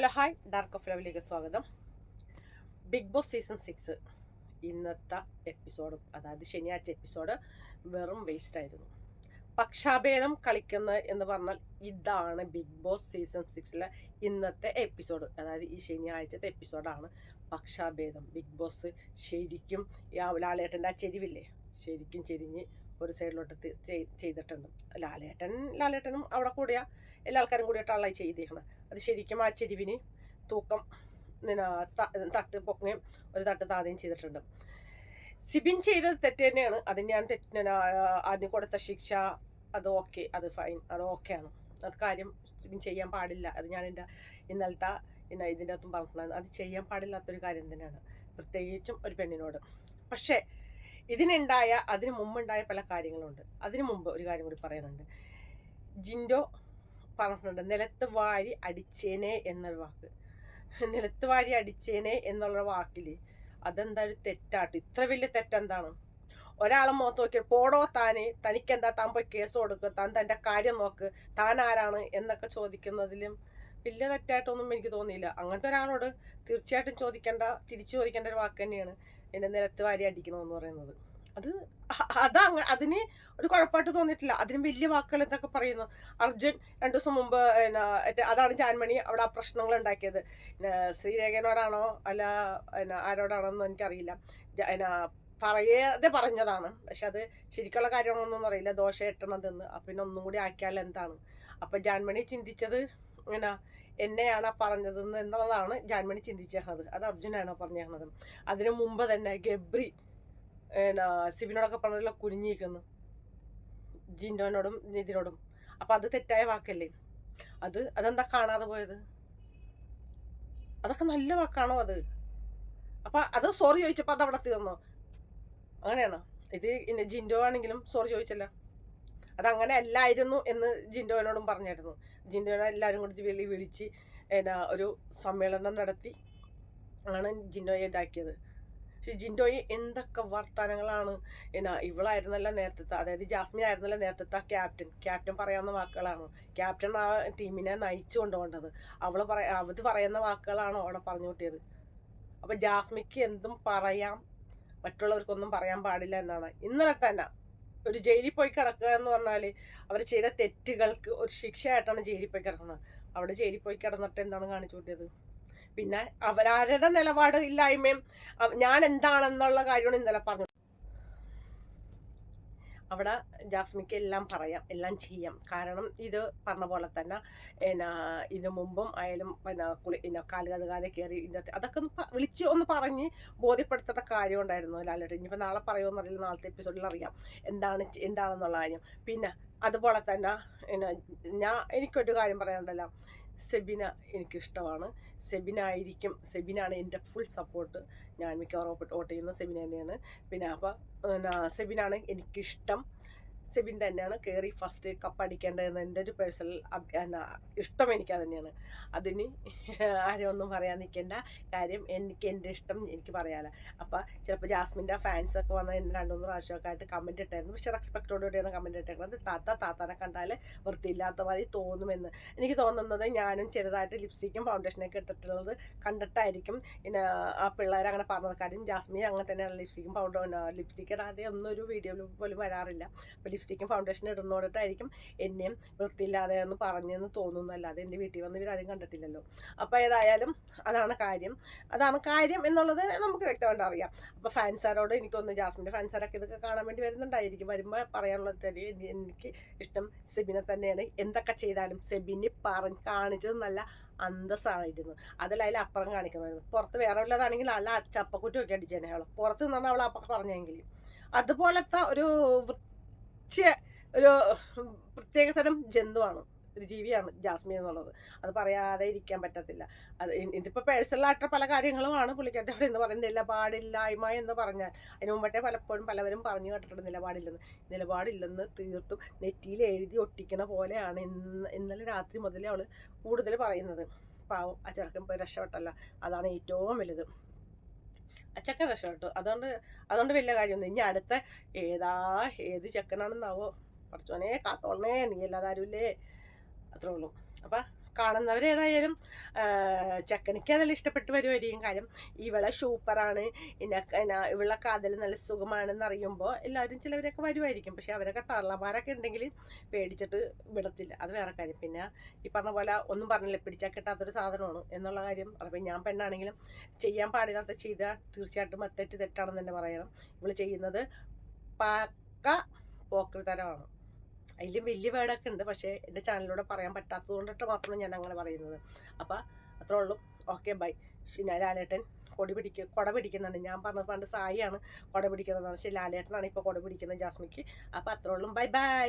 Hello hi. Dark of ലവിലേക്ക് സ്വാഗതം. Big Boss season six ഇന്നത്തെ എപ്പിസോഡ് അതായത് ശനിയാഴ്ച എപ്പിസോഡ് വെറും വേസ്റ്റ് ആയിരുന്നു. പക്ഷാഭേദം കളിക്കുന്ന എന്ന് പറഞ്ഞാൽ ഇതാണ് ബിഗ് ബോസ് സീസൺ സിക്സിലെ ഇന്നത്തെ എപ്പിസോഡ് അതായത് ഈ ശനിയാഴ്ചത്തെ എപ്പിസോഡാണ് പക്ഷാഭേദം. ബിഗ് ബോസ് ശരിക്കും ലാലേട്ടന്റെ ആ ചെരിവില്ലേ? ശരിക്കും ചെരിഞ്ഞ് ഒരു സൈഡിലോട്ട് ചെയ്തിട്ടുണ്ട്. ലാലേട്ടൻ ലാലേട്ടനും അവിടെ കൂടിയ. എല്ലാ ആൾക്കാരും കൂടിയിട്ടാണ് ചെയ്തേക്കണം. അത് ശരിക്കും ആ ചെരുവിന് തൂക്കം പിന്നെ തട്ട് പൊക്കുകയും ഒരു തട്ട് താതയും ചെയ്തിട്ടുണ്ട്. സിബിൻ ചെയ്തത് തെറ്റ് തന്നെയാണ്. അത് ഞാൻ തെറ്റ് ആദ്യം കൊടുത്ത ശിക്ഷ അത് ഓക്കെ അത് ഫൈൻ അത് ഓക്കെയാണ് അത് കാര്യം സിബിൻ ചെയ്യാൻ പാടില്ല. അത് ഞാൻ എന്റെ ഇന്നലത്തെ ഇന്ന ഇതിന്റെ അകത്തും പറഞ്ഞിട്ടുണ്ടായിരുന്നു അത് ചെയ്യാൻ പാടില്ലാത്തൊരു കാര്യം തന്നെയാണ്. പ്രത്യേകിച്ചും ഒരു പെണ്ണിനോട്. പക്ഷേ ഇതിനുണ്ടായ അതിനു മുമ്പുണ്ടായ പല കാര്യങ്ങളുണ്ട്. അതിനു മുമ്പ് ഒരു കാര്യം കൂടി പറയുന്നുണ്ട് ജിൻഡോ പറഞ്ഞിട്ടുണ്ട് നിലത്ത് വാരി അടിച്ചേനെ എന്നൊരു വാക്ക്. നിലത്ത് വാരി അടിച്ചേനെ എന്നുള്ള വാക്കിൽ അതെന്താ ഒരു തെറ്റാട്ട്? ഇത്ര വലിയ തെറ്റെന്താണ്? ഒരാളെ മുഖത്ത് നോക്കിയാൽ പോടോ താന് തനിക്കെന്താ? താൻ പോയി കേസ് കൊടുക്കുക താൻ തന്റെ കാര്യം നോക്ക് താൻ ആരാണ്? എന്നൊക്കെ ചോദിക്കുന്നതിലും വലിയ തെറ്റായിട്ടൊന്നും എനിക്ക് തോന്നിയില്ല. അങ്ങനത്തെ ഒരാളോട് തീർച്ചയായിട്ടും ചോദിക്കേണ്ട തിരിച്ചു ചോദിക്കേണ്ട ഒരു വാക്ക് തന്നെയാണ് എന്റെ നിലത്ത് വാരി അടിക്കണമെന്ന് പറയുന്നത്. അത് അതാ അതിന് ഒരു കുഴപ്പമായിട്ട് തോന്നിയിട്ടില്ല. അതിന് വലിയ വാക്കുകൾ എന്തൊക്കെ പറയുന്നു. അർജുൻ രണ്ടു ദിവസം മുമ്പ് പിന്നെ അതാണ് ജാൻമണി അവിടെ ആ പ്രശ്നങ്ങൾ ഉണ്ടാക്കിയത്. പിന്നെ ശ്രീരേഖനോടാണോ അല്ല പിന്നെ ആരോടാണോന്നും എനിക്കറിയില്ല. എന്നാ പറയാതെ പറഞ്ഞതാണ്. പക്ഷെ അത് ശരിക്കുള്ള കാര്യങ്ങളൊന്നും അറിയില്ല. ദോശ എട്ടണതെന്ന്. പിന്നെ ഒന്നും കൂടി ആക്കിയാൽ എന്താണ്? അപ്പം ജാൻമണി ചിന്തിച്ചത് എന്നാ എന്നെയാണ് ആ പറഞ്ഞതെന്ന് എന്നുള്ളതാണ് ജാൻമണി ചിന്തിച്ചത് അത് അർജുനാണ് പറഞ്ഞേക്കണത്? അതിനു മുമ്പ് തന്നെ ഗബ്രി സിബിനോടൊക്കെ പറഞ്ഞല്ലോ കുനിഞ്ഞിരിക്കുന്നു. ജിൻഡോനോടും നിതിനോടും. അപ്പം അത് തെറ്റായ വാക്കല്ലേ? അത് അതെന്താ കാണാതെ പോയത്? അതൊക്കെ നല്ല വാക്കാണോ അത്? അപ്പം അത് സോറി ചോദിച്ചപ്പോൾ അത് അവിടെ തീർന്നോ? അങ്ങനെയാണോ? ഇത് ജിൻഡോ ആണെങ്കിലും സോറി ചോദിച്ചല്ല. അതങ്ങനെ അല്ലായിരുന്നു എന്ന് ജിൻഡോനോടും പറഞ്ഞായിരുന്നു. ജിൻഡോനെ എല്ലാവരും കൂടി വിളി വിളിച്ച് എന്നാ ഒരു സമ്മേളനം നടത്തി ആണ് ജിൻഡോയെ ഇതാക്കിയത്. പക്ഷെ ജിൻഡോയെ എന്തൊക്കെ വർത്തമാനങ്ങളാണ്? എന്നാ ഇവളായിരുന്നല്ല നേരത്തെ അതായത് ജാസ്മിൻ ആയിരുന്നല്ല നേരത്തെ ക്യാപ്റ്റൻ. ക്യാപ്റ്റൻ പറയാവുന്ന വാക്കുകളാണ്. ക്യാപ്റ്റൻ ആ ടീമിനെ നയിച്ചു കൊണ്ടുപോകേണ്ടത്. അവൾ പറ അവത് പറയുന്ന വാക്കുകളാണ് അവിടെ പറഞ്ഞു കൂട്ടിയത്. അപ്പൊ ജാസ്മിക്ക് എന്തും പറയാം മറ്റുള്ളവർക്കൊന്നും പറയാൻ പാടില്ല എന്നാണ്. ഇന്നലെ തന്നെ ഒരു ജയിലിൽ പോയി കിടക്കുക എന്ന് പറഞ്ഞാൽ അവർ ചെയ്ത തെറ്റുകൾക്ക് ഒരു ശിക്ഷയായിട്ടാണ് ജയിലിൽ പോയി കിടക്കുന്നത്. അവിടെ ജയിലിൽ പോയി കിടന്നിട്ട് എന്താണ് കാണിച്ചു കൂട്ടിയത്? പിന്നെ അവരാരുടെ നിലപാട് ഇല്ലായ്മയും ഞാൻ എന്താണെന്നുള്ള കാര്യമാണ് ഇന്നലെ പറഞ്ഞു അവിടെ ജാസ്മിക്ക് എല്ലാം പറയാം എല്ലാം ചെയ്യാം. കാരണം ഇത് പറഞ്ഞ പോലെ തന്നെ എന്നാ ഇതിനു മുമ്പും ആയാലും പിന്നെ കുളി പിന്നെ കാൽ കഴുകാതെ കയറി ഇന്നത്തെ അതൊക്കെ ഒന്ന് വിളിച്ച് ഒന്ന് പറഞ്ഞ് ബോധ്യപ്പെടുത്തേണ്ട കാര്യം ഉണ്ടായിരുന്നു ലാലേട്ടൻ. ഇനിയിപ്പോൾ നാളെ പറയുമെന്ന് അറിയില്ല നാളത്തെ എപ്പിസോഡിൽ അറിയാം. എന്താണ് എന്താണെന്നുള്ള കാര്യം. പിന്നെ അതുപോലെ തന്നെ ഞാൻ എനിക്കൊരു കാര്യം പറയാനുണ്ടല്ലോ. സെബിന എനിക്കിഷ്ടമാണ്. സെബിന ആയിരിക്കും സെബിനാണ് എന്റെ ഫുൾ സപ്പോർട്ട് ഞാൻ മിക്കവാറും വോട്ട് ചെയ്യുന്ന സെബിന തന്നെയാണ്. പിന്നെ പിന്നെ സെബിനാണ് എനിക്കിഷ്ടം. സെബിൻ തന്നെയാണ് കയറി ഫസ്റ്റ് കപ്പ് അടിക്കേണ്ടതെന്ന് എന്റെ ഒരു പേഴ്സണൽ ഇഷ്ടം എനിക്ക് തന്നെയാണ്. അതിന് ആരും ഒന്നും പറയാൻ നിൽക്കേണ്ട കാര്യം എനിക്ക് എന്റെ ഇഷ്ടം എനിക്ക് പറയാമല്ലോ അപ്പോൾ ചിലപ്പോൾ ജാസ്മിന്റെ ഫാൻസൊക്കെ വന്ന് എന്നെ രണ്ടുമൂന്ന് പ്രാവശ്യമൊക്കെ ആയിട്ട് കമന്റ് ഇട്ടായിരുന്നു. പക്ഷേ റെസ്പെക്റ്റോടുകൂടിയാണ് കമന്റ് ഇട്ടേക്കുന്നത് താത്ത താത്താനെ കണ്ടാൽ വൃത്തിയില്ലാത്ത മാതിരി തോന്നുമെന്ന്. എനിക്ക് തോന്നുന്നത് ഞാനും ചെറുതായിട്ട് ലിപ്സ്റ്റിക്കും ഫൗണ്ടേഷനൊക്കെ ഇട്ടിട്ടുള്ളത് കണ്ടിട്ടായിരിക്കും. പിന്നെ ആ പിള്ളേർ അങ്ങനെ പറഞ്ഞത്. കാര്യം ജാസ്മിൻ അങ്ങനെ തന്നെയാണ് ലിപ്സ്റ്റിക്കും പൗഡർ ലിപ്സ്റ്റിക്ക് ഇടാതെ ഒന്നും ഒരു വീഡിയോയിൽ പോലും വരാറില്ല. അപ്പോൾ ലിപ്സ്റ്റിക്കും ഫൗണ്ടേഷൻ ഇടുന്നോടത്തായിരിക്കും എന്നെയും വൃത്തിയില്ലാതെ എന്ന് പറഞ്ഞെന്ന് തോന്നുന്നല്ലാതെ എന്റെ വീട്ടിൽ വന്ന് ഇവരാരും കണ്ടിട്ടില്ലല്ലോ. അപ്പോൾ ഏതായാലും അതാണ് കാര്യം. അതാണ് കാര്യം എന്നുള്ളത് നമുക്ക് വ്യക്തമായിട്ട് അറിയാം. അപ്പോൾ ഫാൻസാരോട് എനിക്കൊന്ന് ജാസ്മിന്റെ ഫാൻസാരൊക്കെ ഇതൊക്കെ കാണാൻ വേണ്ടി വരുന്നുണ്ടായിരിക്കും. വരുമ്പോൾ പറയാനുള്ളത് എനിക്ക് ഇഷ്ടം സെബിനെ തന്നെയാണ്. എന്തൊക്കെ ചെയ്താലും സെബിനെ പറഞ്ഞ് കാണിച്ചത് നല്ല അന്തസ്സായിരുന്നു അതിൽ അപ്പുറം കാണിക്കണമായിരുന്നു പുറത്ത് വേറെ ഉള്ളതാണെങ്കിൽ നല്ല ചപ്പക്കുറ്റി ഒക്കെ അടിച്ചേനെ അവൾ പുറത്ത് നിന്നാണ് അവൾ അപ്പൊക്കെ പറഞ്ഞെങ്കിൽ അതുപോലത്തെ ഒരു വൃച്ച ഒരു പ്രത്യേക തരം ജന്തുവാണ് ഒരു ജീവിയാണ് ജാസ്മിൻ എന്നുള്ളത്. അത് പറയാതെ ഇരിക്കാൻ പറ്റത്തില്ല. അത് ഇതിപ്പോൾ പേഴ്സണലായിട്ട് പല കാര്യങ്ങളുമാണ് പുള്ളിക്കാരത്തെ അവിടെ എന്ന് പറയുന്നത്. നിലപാടില്ലായ്മ എന്ന് പറഞ്ഞാൽ അതിന് മുമ്പത്തെ പലപ്പോഴും പലവരും പറഞ്ഞു കേട്ടിട്ടുണ്ട് നിലപാടില്ലെന്ന്. നിലപാടില്ലെന്ന് തീർത്തും നെറ്റിയിൽ എഴുതി ഒട്ടിക്കണ പോലെയാണ് ഇന്ന് ഇന്നലെ രാത്രി മുതലേ അവൾ കൂടുതൽ പറയുന്നത്. പാവം ആ ചെറുക്കൻ പോയി രക്ഷപ്പെട്ടല്ല. അതാണ് ഏറ്റവും വലുത്. ചെക്കൻ രക്ഷപ്പെട്ടു അതുകൊണ്ട് അതുകൊണ്ട് വലിയ കാര്യമൊന്നും ഇനി അടുത്ത ഏതാ ഏത് ചെക്കനാണെന്നാവോ? പഠിച്ചോനെ കാത്തോളണേ നീ അല്ലാതെ ആരുമില്ലേ? അത്രേ ഉള്ളൂ. അപ്പം കാണുന്നവരേതായാലും ചക്കനിക്ക് അതെല്ലാം ഇഷ്ടപ്പെട്ട് വരുമായിരിക്കും കാര്യം ഇവളെ സൂപ്പറാണ്. പിന്നെ ഇവളെ കാതൽ നല്ല സുഖമാണെന്ന് അറിയുമ്പോൾ എല്ലാവരും ചിലവരൊക്കെ വരുമായിരിക്കും പക്ഷെ അവരൊക്കെ തള്ളമാരൊക്കെ ഉണ്ടെങ്കിൽ പേടിച്ചിട്ട് വിടത്തില്ല. അത് വേറെ കാര്യം. പിന്നെ ഈ പറഞ്ഞ പോലെ ഒന്നും പറഞ്ഞില്ല. പിടിച്ചാൽ കിട്ടാത്തൊരു സാധനമാണ് എന്നുള്ള കാര്യം. അപ്പം ഞാൻ പെണ്ണാണെങ്കിലും ചെയ്യാൻ പാടില്ലാത്ത ചെയ്താൽ തീർച്ചയായിട്ടും തെറ്റ് തെറ്റാണെന്ന് തന്നെ പറയണം. ഇവൾ ചെയ്യുന്നത് പക്ക പോക്കൃതരമാണ് അതിലും വലിയ വേടൊക്കെ ഉണ്ട് പക്ഷേ എന്റെ ചാനലിലൂടെ പറയാൻ പറ്റാത്തത് കൊണ്ടിട്ട് മാത്രമാണ് ഞാൻ അങ്ങനെ പറയുന്നത്. അപ്പോൾ അത്രേ ഉള്ളൂ. Okay bye. ഷിന ലാലേട്ടൻ കൊടി പിടിക്കുക കൊട പിടിക്കുന്നുണ്ട്. ഞാൻ പറഞ്ഞത് പണ്ട് സായിയാണ് കൊട പിടിക്കുന്നതെന്ന് പക്ഷേ ലാലേട്ടനാണ് ഇപ്പോൾ കൊട പിടിക്കുന്നത് ജാസ്മിക്ക്. അപ്പോൾ അത്രേ ഉള്ളൂ. Bye bye.